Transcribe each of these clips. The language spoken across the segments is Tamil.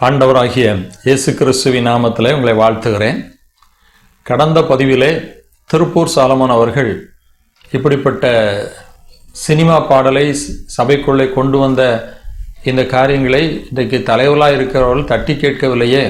ஆண்டவராகிய இயேசு கிறிஸ்துவின் நாமத்தில் உங்களை வாழ்த்துகிறேன். கடந்த பதிவிலே திருப்பூர் சாலமன் அவர்கள் இப்படிப்பட்ட சினிமா பாடலை சபைக்குள்ளே கொண்டு வந்த இந்த காரியங்களை இன்றைக்கு தலைவலாக இருக்கிறவர்கள் தட்டி கேட்கவில்லையே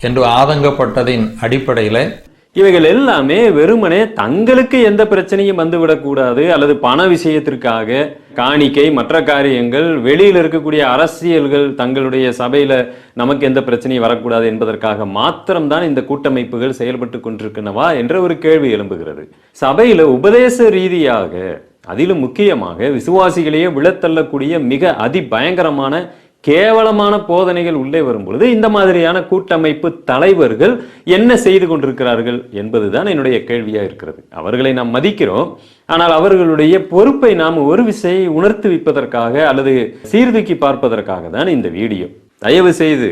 என்று ஆதங்கப்பட்டதின் அடிப்படையில் இவைகள் எல்லாமே வெறுமனே தங்களுக்கு எந்த பிரச்சனையும் வந்துவிடக்கூடாது அல்லது பண விஷயத்திற்காக காணிக்கை மற்ற காரியங்கள் வெளியில் இருக்கக்கூடிய அரசியல்கள் தங்களுடைய சபையில நமக்கு எந்த பிரச்சனையும் வரக்கூடாது என்பதற்காக மாத்திரம்தான் இந்த கூட்டமைப்புகள் செயல்பட்டு கொண்டிருக்கின்றனவா என்ற ஒரு கேள்வி எழும்புகிறது. சபையில உபதேச ரீதியாக அதிலும் முக்கியமாக விசுவாசிகளையே விழத்தள்ளக்கூடிய மிக அதிபயங்கரமான கேவலமான போதனைகள் உள்ளே வரும்பொழுது இந்த மாதிரியான கூட்டமைப்பு தலைவர்கள் என்ன செய்து கொண்டிருக்கிறார்கள் என்பதுதான் என்னுடைய கேள்வியாக இருக்கிறது. அவர்களை நாம் மதிக்கிறோம். ஆனால் அவர்களுடைய பொறுப்பை நாம் ஒரு விசையை உணர்த்து வைப்பதற்காக அல்லது சீர்தூக்கி பார்ப்பதற்காக தான் இந்த வீடியோ. தயவு செய்து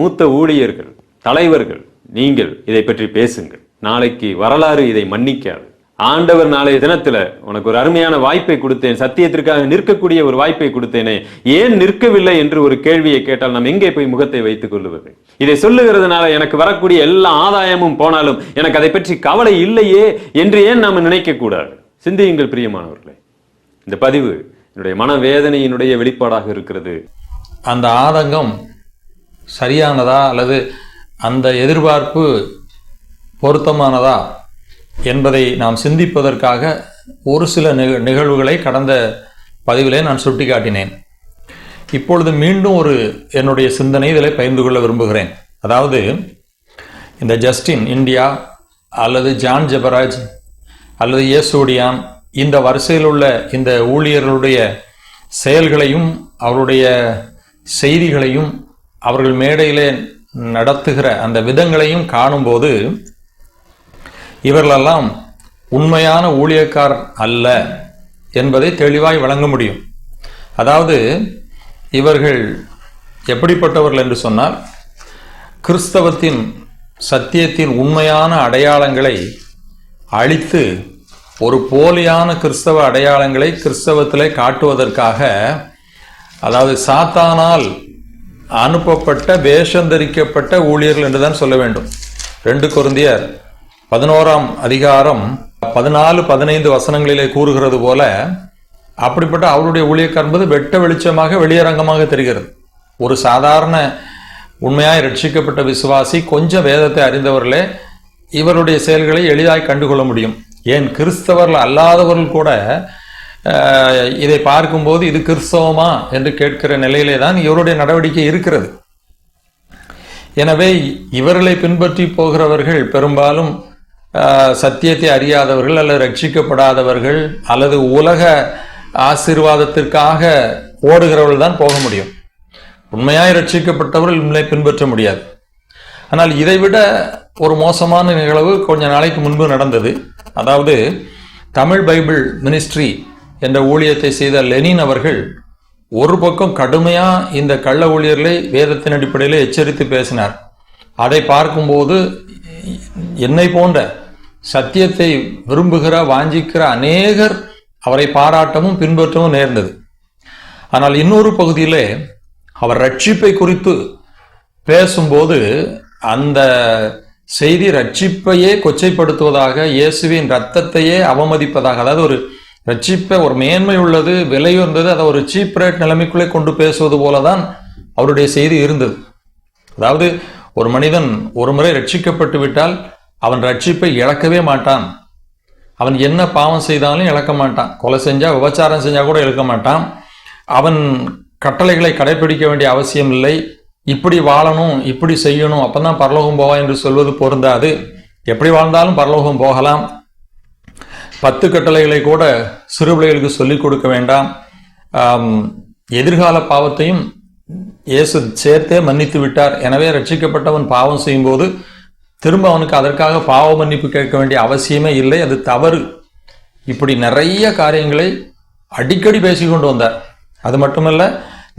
மூத்த ஊழியர்கள் தலைவர்கள் நீங்கள் இதை பற்றி பேசுங்கள். நாளைக்கு வரலாறு இதை மன்னிக்காது. ஆண்டவர் நாளைய தினத்துல உனக்கு ஒரு அருமையான வாய்ப்பை கொடுத்தேன். சத்தியத்திற்காக நிற்கக்கூடிய ஒரு வாய்ப்பை கொடுத்தேனே. ஏன் நிற்கவில்லை என்று ஒரு கேள்வியை கேட்டால் நாம் எங்கே போய் முகத்தை வைத்துக் கொள்ளுவது? இதை சொல்லுகிறதுனால எனக்கு வரக்கூடிய எல்லா ஆதாயமும் போனாலும் எனக்கு அதை பற்றி கவலை இல்லையே என்று ஏன் நாம் நினைக்க கூடாது? சிந்தியுங்கள் பிரியமானவர்களே. இந்த பதிவு என்னுடைய மனவேதனையினுடைய வெளிப்பாடாக இருக்கிறது. அந்த ஆதங்கம் சரியானதா அல்லது அந்த எதிர்பார்ப்பு பொருத்தமானதா? என்பதை நாம் சிந்திப்பதற்காக ஒரு சில நிக- நிகழ்வுகளை கடந்த பதிவிலே நான் சுட்டிக்காட்டினேன். இப்பொழுது மீண்டும் ஒரு என்னுடைய சிந்தனை இதில் பகிர்ந்து கொள்ள விரும்புகிறேன். அதாவது இந்த ஜஸ்டின் இந்தியா அல்லது ஜான் ஜபராஜ் அல்லது ஏசூடியான் இந்த வரிசையில் உள்ள இந்த ஊழியர்களுடைய செயல்களையும் அவருடைய செய்திகளையும் அவர்கள் மேடையிலே நடத்துகிற அந்த விதங்களையும் காணும்போது இவர்களெல்லாம் உண்மையான ஊழியக்கார் அல்ல என்பதை தெளிவாய் வழங்க முடியும். அதாவது இவர்கள் எப்படிப்பட்டவர்கள் என்று சொன்னால் கிறிஸ்தவத்தின் சத்தியத்தின் உண்மையான அடையாளங்களை அழித்து ஒரு போலியான கிறிஸ்தவ அடையாளங்களை கிறிஸ்தவத்திலே காட்டுவதற்காக அதாவது சாத்தானால் அனுப்பப்பட்ட வேஷந்தரிக்கப்பட்ட ஊழியர்கள் என்றுதான் சொல்ல வேண்டும். ரெண்டு குருந்தியர் பதினோராம் அதிகாரம் பதினாலு பதினைந்து வசனங்களிலே கூறுகிறது போல அப்படிப்பட்ட அவருடைய ஊழியக்கார் என்பது வெட்ட வெளிச்சமாக வெளியரங்கமாக தெரிகிறது. ஒரு சாதாரண உண்மையாய் ரட்சிக்கப்பட்ட விசுவாசி கொஞ்சம் வேதத்தை அறிந்தவர்களே இவருடைய செயல்களை எளிதாய் கண்டுகொள்ள முடியும். ஏன்? கிறிஸ்தவர்கள் அல்லாதவர்கள் கூட இதை பார்க்கும்போது இது கிறிஸ்தவமா என்று கேட்கிற நிலையிலே தான் இவருடைய நடவடிக்கை இருக்கிறது. எனவே இவர்களை பின்பற்றி போகிறவர்கள் பெரும்பாலும் சத்தியத்தை அறியாதவர்கள் அல்லது ரட்சிக்கப்படாதவர்கள் அல்லது உலக ஆசீர்வாதத்திற்காக ஓடுகிறவர்கள் தான் போக முடியும். உண்மையாய் ரட்சிக்கப்பட்டவர்கள் இவங்களை பின்பற்ற முடியாது. ஆனால் இதைவிட ஒரு மோசமான நிகழ்வு கொஞ்ச நாளைக்கு முன்பு நடந்தது. அதாவது தமிழ் பைபிள் மினிஸ்ட்ரி என்ற ஊழியத்தை செய்த லெனின் அவர்கள் ஒரு பக்கம் கடுமையாக இந்த கள்ள ஊழியர்களை வேதத்தின் அடிப்படையில் எச்சரித்து பேசினார். அதை பார்க்கும்போது என்னை போன்ற சத்தியத்தை விரும்புகிற வாஞ்சிக்கிற அநேகர் அவரை பாராட்டவும் பின்பற்றவும் நேர்ந்தது. ஆனால் இன்னொரு பகுதியிலே அவர் ரட்சிப்பை குறித்து பேசும்போது அந்த செய்தி ரட்சிப்பையே கொச்சைப்படுத்துவதாக இயேசுவின் ரத்தத்தையே அவமதிப்பதாக அதாவது ஒரு ரட்சிப்பை ஒரு மேன்மை உள்ளது விலை உயர்ந்தது அதை ஒரு சீப் ரேட் நிலைமைக்குள்ளே கொண்டு பேசுவது போல தான் அவருடைய செய்தி இருந்தது. அதாவது ஒரு மனிதன் ஒரு முறை ரட்சிக்கப்பட்டு விட்டால் அவன் ரட்சிப்பை இழக்கவே மாட்டான். அவன் என்ன பாவம் செய்தாலும் இழக்க மாட்டான். கொலை செஞ்சால் விபச்சாரம் செஞ்சால் கூட இழக்க மாட்டான். அவன் கட்டளைகளை கடைபிடிக்க வேண்டிய அவசியம் இல்லை. இப்படி வாழணும் இப்படி செய்யணும் அப்பதான் பரலோகம் போவா என்று சொல்வது பொருந்தாது. எப்படி வாழ்ந்தாலும் பரலோகம் போகலாம். பத்து கட்டளைகளை கூட சிறு பிள்ளைகளுக்கு சொல்லிக் கொடுக்க வேண்டாம். எதிர்கால பாவத்தையும் இயேசு சேர்த்தே மன்னித்து விட்டார். எனவே ரட்சிக்கப்பட்டவன் பாவம் செய்யும்போது திரும்ப அவனுக்கு அதற்காக பாவ மன்னிப்பு கேட்க வேண்டிய அவசியமே இல்லை. அது தவறு. இப்படி நிறைய காரியங்களை அடிக்கடி பேசிக்கொண்டு வந்தார். அது மட்டுமல்ல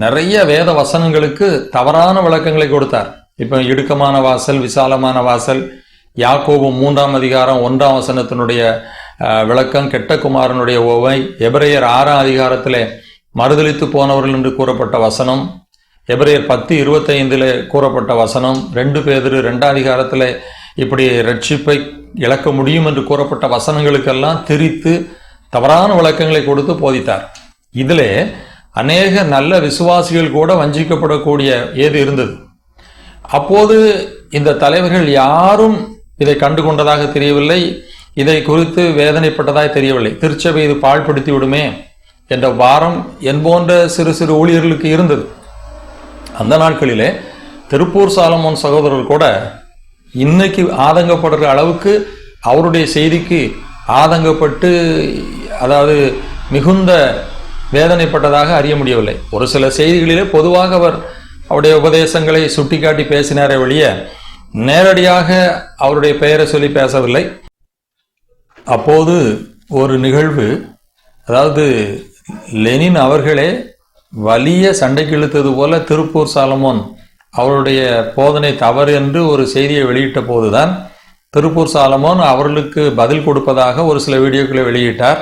நிறைய வேத வசனங்களுக்கு தவறான விளக்கங்களை கொடுத்தார். இப்போ இடுக்கமான வாசல் விசாலமான வாசல் யாக்கோபு மூன்றாம் அதிகாரம் ஒன்றாம் வசனத்தினுடைய விளக்கம் கெட்டகுமாரனுடைய ஓவை எபிரேயர் ஆறாம் அதிகாரத்திலே மறுதலித்து போனவர்கள் என்று கூறப்பட்ட வசனம். எபிரேயர் பத்து இருபத்தைந்தில் கூறப்பட்ட வசனம் ரெண்டு பேதிரு ரெண்டாம் அதிகாரத்தில் இப்படி ரட்சிப்பை இழக்க முடியும் என்று கூறப்பட்ட வசனங்களுக்கெல்லாம் திரித்து தவறான விளக்கங்களை கொடுத்து போதித்தார். இதிலே அநேக நல்ல விசுவாசிகள் கூட வஞ்சிக்கப்படக்கூடிய ஏது இருந்தது. அப்போது இந்த தலைவர்கள் யாரும் இதை கண்டு கொண்டதாக தெரியவில்லை. இதை குறித்து வேதனைப்பட்டதாய் தெரியவில்லை. திருச்சபை இது பாழ்படுத்தி விடுமே என்ற வாரம் என் போன்ற சிறு சிறு ஊழியர்களுக்கு இருந்தது. அந்த நாட்களிலே திருப்பூர் சாலமோன் சகோதரர் கூட இன்னைக்கு ஆதங்கப்படுற அளவுக்கு அவருடைய செய்திக்கு ஆதங்கப்பட்டு அதாவது மிகுந்த வேதனைப்பட்டதாக அறிய முடியவில்லை. ஒரு சில செய்திகளிலே பொதுவாக அவர் அவருடைய உபதேசங்களை சுட்டிக்காட்டி பேசினாரே வழிய நேரடியாக அவருடைய பெயரை சொல்லி பேசவில்லை. அப்போது ஒரு நிகழ்வு அதாவது லெனின் அவர்களே வலிய சண்டைக்கு இழுத்தது போல திருப்பூர் சாலமோன் அவருடைய போதனை தவறு என்று ஒரு செய்தியை வெளியிட்ட போதுதான் திருப்பூர் சாலமோன் அவர்களுக்கு பதில் கொடுப்பதாக ஒரு சில வீடியோக்களை வெளியிட்டார்.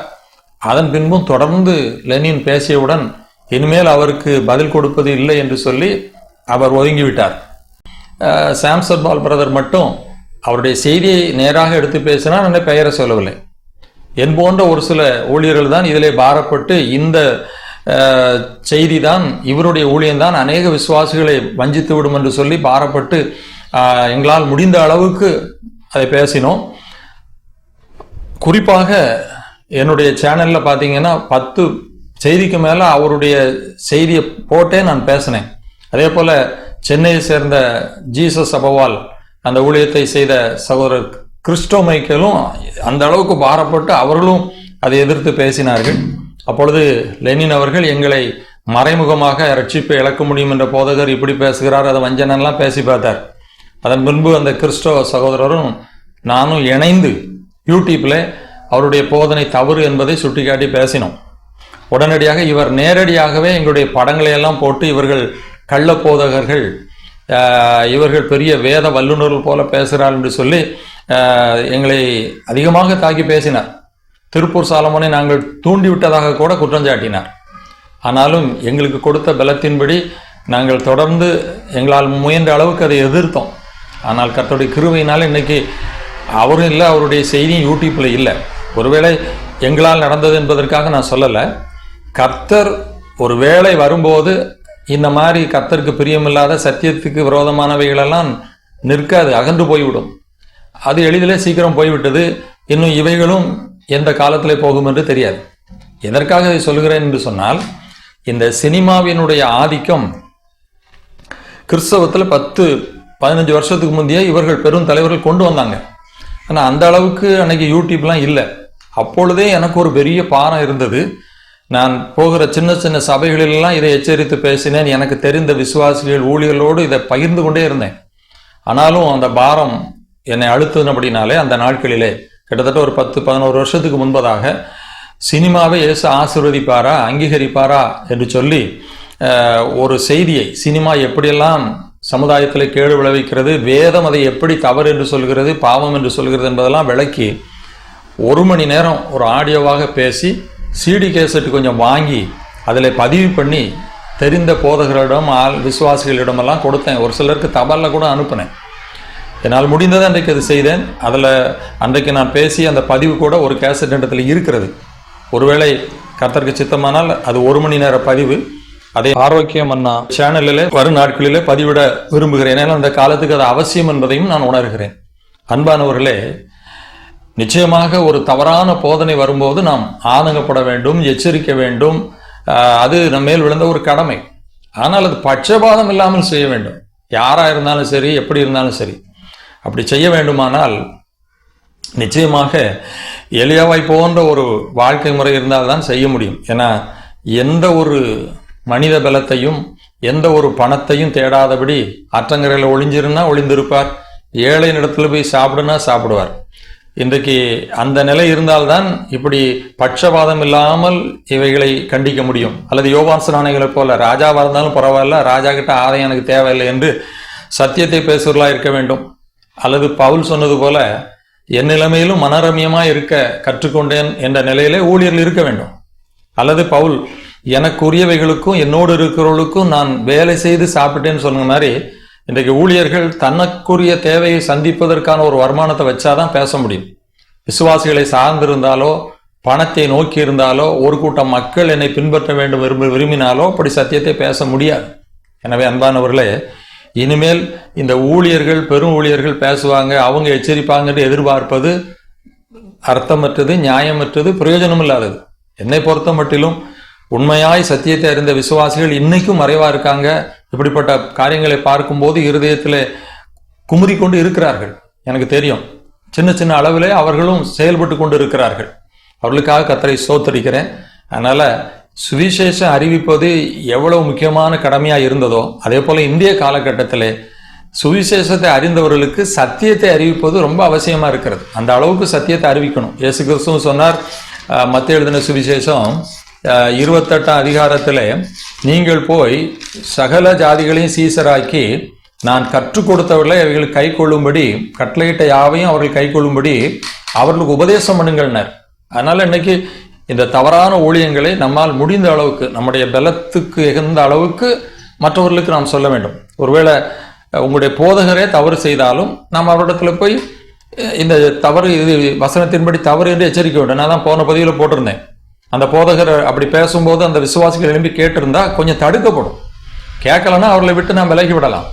அதன் பின்பும் தொடர்ந்து லெனின் பேசியவுடன் இனிமேல் அவருக்கு பதில் கொடுப்பது இல்லை என்று சொல்லி அவர் ஒதுங்கிவிட்டார். அஹ் சாம்சன் பால் பிரதர் மட்டும் அவருடைய செய்தியை நேராக எடுத்து பேசினால் என்னை பெயரை சொல்லவில்லை. என் போன்ற ஒரு சில ஊழியர்கள் தான் இதிலே பாரப்பட்டு இந்த செய்தி தான் இவருடைய ஊழியம்தான் அநேக விசுவாசிகளை வஞ்சித்து விடும் என்று சொல்லி பாரப்பட்டு எங்களால் முடிந்த அளவுக்கு அதை பேசினோம். குறிப்பாக என்னுடைய சேனலில் பார்த்தீங்கன்னா பத்து செய்திக்கு மேலே அவருடைய செய்தியை போட்டே நான் பேசினேன். அதே போல் சென்னையை சேர்ந்த ஜீசஸ் அபவால் அந்த ஊழியத்தை செய்த சகோதரர் கிறிஸ்டோ மைக்கேலும் அந்த அளவுக்கு பாரப்பட்டு அவர்களும் அதை எதிர்த்து பேசினார்கள். அப்பொழுது லெனின் அவர்கள் எங்களை மறைமுகமாக ரட்சிப்பை இழக்க முடியும் என்ற போதகர் இப்படி பேசுகிறார். அதை வஞ்சனெல்லாம் பேசி பார்த்தார். அதன் பின்பு அந்த கிறிஸ்டவ சகோதரரும் நானும் இணைந்து யூடியூப்பில் அவருடைய போதனை தவறு என்பதை சுட்டிக்காட்டி பேசினோம். உடனடியாக இவர் நேரடியாகவே எங்களுடைய படங்களை எல்லாம் போட்டு இவர்கள் கள்ள போதகர்கள் இவர்கள் பெரிய வேத வல்லுநர்கள் போல பேசுகிறார் என்று சொல்லி எங்களை அதிகமாக தாக்கி பேசினார். திருப்பூர் சாலமோனை நாங்கள் தூண்டிவிட்டதாக கூட குற்றம் சாட்டினார். ஆனாலும் எங்களுக்கு கொடுத்த பலத்தின்படி நாங்கள் தொடர்ந்து எங்களால் முயன்ற அளவுக்கு அதை எதிர்த்தோம். ஆனால் கர்த்தருடைய கிருவையினால் இன்னைக்கு அவரும் இல்லை அவருடைய செய்தியும் யூடியூப்பில் இல்லை. ஒருவேளை எங்களால் நடந்தது என்பதற்காக நான் சொல்லலை. கர்த்தர் ஒரு வேளை வரும்போது இந்த மாதிரி கர்த்தருக்கு பிரியமில்லாத சத்தியத்துக்கு விரோதமானவைகளெல்லாம் நிற்காது அகன்று போய்விடும். அது எளிதிலே சீக்கிரம் போய்விட்டது. இன்னும் இவைகளும் எந்த காலத்தில் போகும் என்று தெரியாது. எதற்காக இதை சொல்கிறேன் என்று சொன்னால் இந்த சினிமாவினுடைய ஆதிக்கம் கிறிஸ்தவத்தில் பத்து பதினஞ்சு வருஷத்துக்கு முந்தைய இவர்கள் பெரும் தலைவர்கள் கொண்டு வந்தாங்க. ஆனால் அந்த அளவுக்கு அன்னைக்கு யூடியூப்லாம் இல்லை. அப்பொழுதே எனக்கு ஒரு பெரிய பாரம் இருந்தது. நான் போகிற சின்ன சின்ன சபைகளிலெல்லாம் இதை எச்சரித்து பேசினேன். எனக்கு தெரிந்த விசுவாசிகள் ஊழியர்களோடு இதை பகிர்ந்து கொண்டே இருந்தேன். ஆனாலும் அந்த பாரம் என்னை அழுத்தினபடினாலே அந்த நாட்களிலே கிட்டத்தட்ட ஒரு பத்து பதினோரு வருஷத்துக்கு முன்பதாக சினிமாவை இயேசு ஆசிர்வதிப்பாரா அங்கீகரிப்பாரா என்று சொல்லி ஒரு செய்தியை சினிமா எப்படியெல்லாம் சமுதாயத்தில் கேடு விளைவிக்கிறது வேதம் அதை எப்படி தவறு என்று சொல்கிறது பாவம் என்று சொல்கிறது என்பதெல்லாம் விளக்கி ஒரு மணி நேரம் ஒரு ஆடியோவாக பேசி சிடி கேசட் கொஞ்சம் வாங்கி அதில் பதிவு பண்ணி தெரிந்த போதகர்களிடம் ஆள் விசுவாசிகளிடமெல்லாம் கொடுத்தேன். ஒரு சிலருக்கு தபாலில் கூட அனுப்பினேன். என்னால் முடிந்ததை அன்றைக்கு அது செய்தேன். அதில் அன்றைக்கு நான் பேசி அந்த பதிவு கூட ஒரு கேசட் இடத்துல இருக்கிறது. ஒருவேளை கர்த்தருக்கு சித்தமானால் அது ஒரு மணி நேர பதிவு. அதை ஆரோக்கியம் அண்ணா சேனலிலே வரும் நாட்களிலே பதிவிட விரும்புகிறேன். ஏன்னா அந்த காலத்துக்கு அது அவசியம் என்பதையும் நான் உணர்கிறேன். அன்பானவர்களே நிச்சயமாக ஒரு தவறான போதனை வரும்போது நாம் ஆதங்கப்பட வேண்டும் எச்சரிக்க வேண்டும். அது நம்ம மேல் விழுந்த ஒரு கடமை. ஆனால் அது பட்சபாதம் இல்லாமல் செய்ய வேண்டும். யாராக இருந்தாலும் சரி எப்படி இருந்தாலும் சரி. அப்படி செய்ய வேண்டுமானால் நிச்சயமாக எளியவாய் போன்ற ஒரு வாழ்க்கை முறை இருந்தால் தான் செய்ய முடியும். ஏன்னா எந்த ஒரு மனித பலத்தையும் எந்த ஒரு பணத்தையும் தேடாதபடி ஆற்றங்கரையில் ஒளிஞ்சிருந்தா ஒளிந்திருப்பார். ஏழை இடத்துல போய் சாப்பிடுனா சாப்பிடுவார். இன்றைக்கு அந்த நிலை இருந்தால்தான் இப்படி பட்சபாதம் இல்லாமல் இவைகளை கண்டிக்க முடியும். அல்லது யோகாசனானைகளைப் போல ராஜாவாக இருந்தாலும் பரவாயில்ல ராஜா கிட்ட ஆதாயம் எனக்கு தேவையில்லை என்று சத்தியத்தை பேசுவர்களாக இருக்க வேண்டும். அல்லது பவுல் சொன்னது போல என் நிலைமையிலும் மனரமியமாக இருக்க கற்றுக்கொண்டேன் என்ற நிலையிலே ஊழியர்கள் இருக்க வேண்டும். அல்லது பவுல் எனக்குரியவைகளுக்கும் என்னோடு இருக்கிறவர்களுக்கும் நான் வேலை செய்து சாப்பிட்டேன்னு சொன்ன மாதிரி இன்றைக்கு ஊழியர்கள் தனக்குரிய தேவையை சந்திப்பதற்கான ஒரு வருமானத்தை வச்சாதான் பேச முடியும். விசுவாசிகளை சார்ந்திருந்தாலோ பணத்தை நோக்கி இருந்தாலோ ஒரு கூட்டம் மக்கள் என்னை பின்பற்ற வேண்டும் விரும்ப விரும்பினாலோ அப்படி சத்தியத்தை பேச முடியாது. எனவே அன்பானவர்களே இனிமேல் இந்த ஊழியர்கள் பெரும் ஊழியர்கள் பேசுவாங்க அவங்க எச்சரிப்பாங்கன்னு எதிர்பார்ப்பது அர்த்தமற்றது நியாயமற்றது பிரயோஜனம் இல்லாதது என்னை பொறுத்த மட்டிலும் உண்மையாய் சத்தியத்தை அறிந்த விசுவாசிகள் இன்னைக்கும் மறைவா இருக்காங்க. இப்படிப்பட்ட காரியங்களை பார்க்கும்போது இருதயத்தில் குமுறி கொண்டு இருக்கிறார்கள். எனக்கு தெரியும். சின்ன சின்ன அளவிலே அவர்களும் செயல்பட்டு கொண்டு இருக்கிறார்கள். அவர்களுக்காக கத்தரை சோத்தரிக்கிறேன் அதனால சுவிசேஷம் அறிவிப்பது எவ்வளவு முக்கியமான கடமையா இருந்ததோ அதே போல இந்திய காலகட்டத்தில் சுவிசேஷத்தை அறிந்தவர்களுக்கு சத்தியத்தை அறிவிப்பது ரொம்ப அவசியமா இருக்கிறது. அந்த அளவுக்கு சத்தியத்தை அறிவிக்கணும். இயேசு கிறிஸ்துவும் சொன்னார் மற்ற மத்திய எழுதின சுவிசேஷம் இருபத்தெட்டாம் அதிகாரத்தில் நீங்கள் போய் சகல ஜாதிகளையும் சீசராக்கி நான் கற்றுக் கொடுத்தவர்களை அவர்கள் கை கொள்ளும்படி கட்டளையிட்ட யாவையும் அவர்கள் கை கொள்ளும்படி அவர்களுக்கு உபதேசம் பண்ணுங்கள்னர் அதனால் இன்னைக்கு இந்த தவறான ஊழியங்களை நம்மால் முடிந்த அளவுக்கு நம்முடைய பலத்துக்கு எகுந்த அளவுக்கு மற்றவர்களுக்கு நாம் சொல்ல வேண்டும். ஒருவேளை உங்களுடைய போதகரே தவறு செய்தாலும் நாம் அவரிடத்துல போய் இந்த தவறு இது வசனத்தின்படி தவறு என்று எச்சரிக்க வேண்டும். நான் தான் போன பதிவில் போட்டிருந்தேன். அந்த போதகர் அப்படி பேசும்போது அந்த விசுவாசிகள் எழும்பி கேட்டிருந்தா கொஞ்சம் தடுக்கப்படும். கேட்கலன்னா அவர்களை விட்டு நாம் விலகி விடலாம்.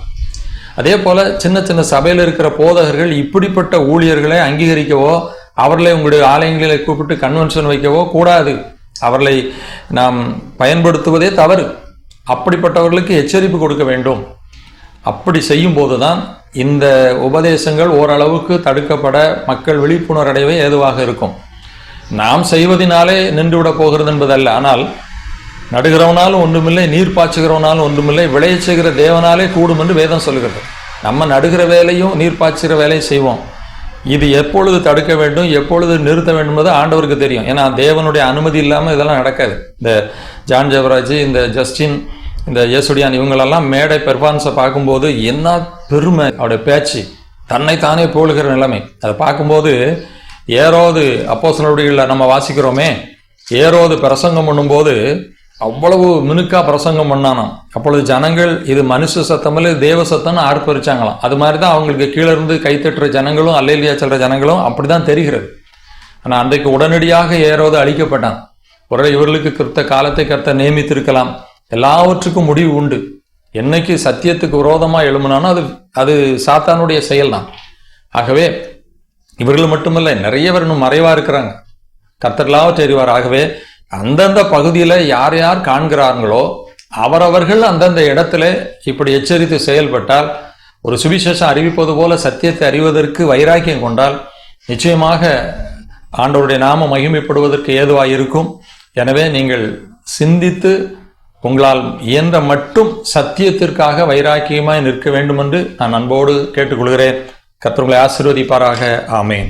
அதே போல் சின்ன சின்ன சபையில் இருக்கிற போதகர்கள் இப்படிப்பட்ட ஊழியர்களை அங்கீகரிக்கவோ அவர்களை உங்களுடைய ஆலயங்களை கூப்பிட்டு கன்வென்ஷன் வைக்கவோ கூடாது. அவர்களை நாம் பயன்படுத்துவதே தவறு. அப்படிப்பட்டவர்களுக்கு எச்சரிப்பு கொடுக்க வேண்டும். அப்படி செய்யும் போதுதான் இந்த உபதேசங்கள் ஓரளவுக்கு தடுக்கப்பட மக்கள் விழிப்புணர்வடையவே ஏதுவாக இருக்கும். நாம் செய்வதினாலே நின்றுவிட போகிறது என்பதல்ல. ஆனால் நடுகிறவனாலும் ஒன்றுமில்லை நீர் பாய்ச்சுகிறவனாலும் ஒன்றுமில்லை விளைய செய்கிற தேவனாலே கூடும் என்று வேதம் சொல்கிறது. நம்ம நடுகிற வேலையும் நீர் பாய்ச்சுகிற வேலையும் செய்வோம். இது எப்பொழுது தடுக்க வேண்டும் எப்பொழுது நிறுத்த வேண்டும் என்பது ஆண்டவருக்கு தெரியும். ஏன்னா தேவனுடைய அனுமதி இல்லாமல் இதெல்லாம் நடக்காது. இந்த ஜான் ஜெவராஜ் இந்த ஜஸ்டின் இந்த யேசுடியான் இவங்களெல்லாம் மேடை பெர்ஃபார்மன்ஸை பார்க்கும்போது என்ன பெருமை அவருடைய பேச்சு. தன்னைத்தானே போலுகிற நிலைமை. அதை பார்க்கும்போது ஏரோது அப்போஸ்தலர்களுடைய நம்ம வாசிக்கிறோமே. ஏறாவது பிரசங்கம் பண்ணும்போது அவ்வளவு மினுக்கா பிரசங்கம் பண்ணானாம். அப்பொழுது ஜனங்கள் இது மனுஷ சத்தமில்ல தேவ சத்தம்னு ஆர்ப்பரிச்சாங்களாம். அது மாதிரி தான் அவங்களுக்கு கீழே இருந்து கைத்தட்டுற ஜனங்களும் அல்லேலியா செல்ற ஜனங்களும் அப்படிதான் தெரிகிறது. ஆனால் அன்றைக்கு உடனடியாக ஏறோது அழிக்கப்பட்டான். ஒரு இவர்களுக்கு கிருத்த காலத்தை கருத்த நியமித்திருக்கலாம். எல்லாவற்றுக்கும் முடிவு உண்டு. என்னைக்கு சத்தியத்துக்கு விரோதமாக எழும்பினானோ அது அது சாத்தானுடைய செயல்தான். ஆகவே இவர்கள் மட்டுமல்ல நிறைய பேர் இன்னும் மறைவாக இருக்கிறாங்க. கத்தர்களாக தெரிவார் ஆகவே அந்தந்த பகுதியில் யார் யார் காண்கிறார்களோ அவரவர்கள் அந்தந்த இடத்துல இப்படி எச்சரித்து செயல்பட்டால் ஒரு சுவிசேஷம் அறிவிப்பது போல சத்தியத்தை அறிவதற்கு வைராக்கியம் கொண்டால் நிச்சயமாக ஆண்டவருடைய நாம மகிமைப்படுவதற்கு ஏதுவாக இருக்கும் எனவே நீங்கள் சிந்தித்து உங்களால் இயன்ற மட்டும் சத்தியத்திற்காக வைராக்கியமாய் நிற்க வேண்டும் என்று நான் அன்போடு கேட்டுக்கொள்கிறேன். கர்த்தர் ஆசீர்வதிப்பாராக. ஆமேன்.